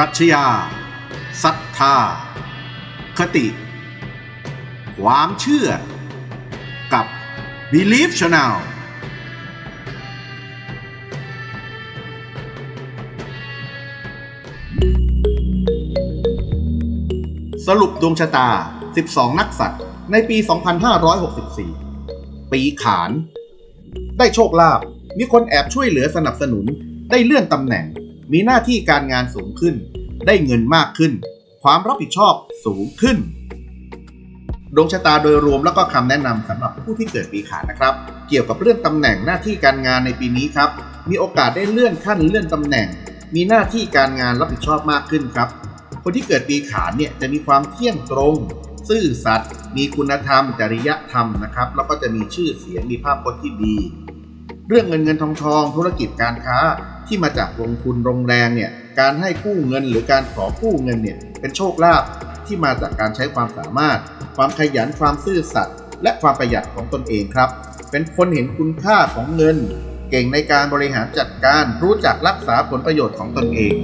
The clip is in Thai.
ปรัชญาศรัทธา คติ ความเชื่อ กับ Belief Channel สรุปดวงชะตา 12 นักสัตว์ ในปี 2564 ปีขาน ได้โชคลาภ มีคนแอบช่วยเหลือสนับสนุน ได้เลื่อนตำแหน่ง มีหน้าที่การงานสูงขึ้น ได้เงินมากขึ้น ความรับผิดชอบสูงขึ้น ดวงชะตาโดยรวมแล้วก็คำแนะนำสำหรับผู้ที่เกิดปีขานนะครับ เกี่ยวกับเรื่องตำแหน่งหน้าที่การงานในปีนี้ครับ มีโอกาสได้เลื่อนขั้นเลื่อนตำแหน่ง มีหน้าที่การงานรับผิดชอบมากขึ้นครับ คนที่เกิดปีขานเนี่ยจะมีความเที่ยงตรงซื่อสัตย์มีคุณธรรม จริยธรรมนะครับ แล้วก็จะมีชื่อเสียงมีภาพพจน์ที่ดี เรื่องเงินเงินทองทองธุรกิจการค้าที่มาจากลงทุนโรงแรงเนี่ยการให้กู้เงินหรือการขอกู้เงินเนี่ยเป็นโชคลาภที่มาจากการใช้ความสามารถ ความขยันความซื่อสัตย์และความประหยัดของตนเองครับ เป็นคนเห็นคุณค่าของเงิน เก่งในการบริหารจัดการรู้จักรักษาผลประโยชน์ของตนเอง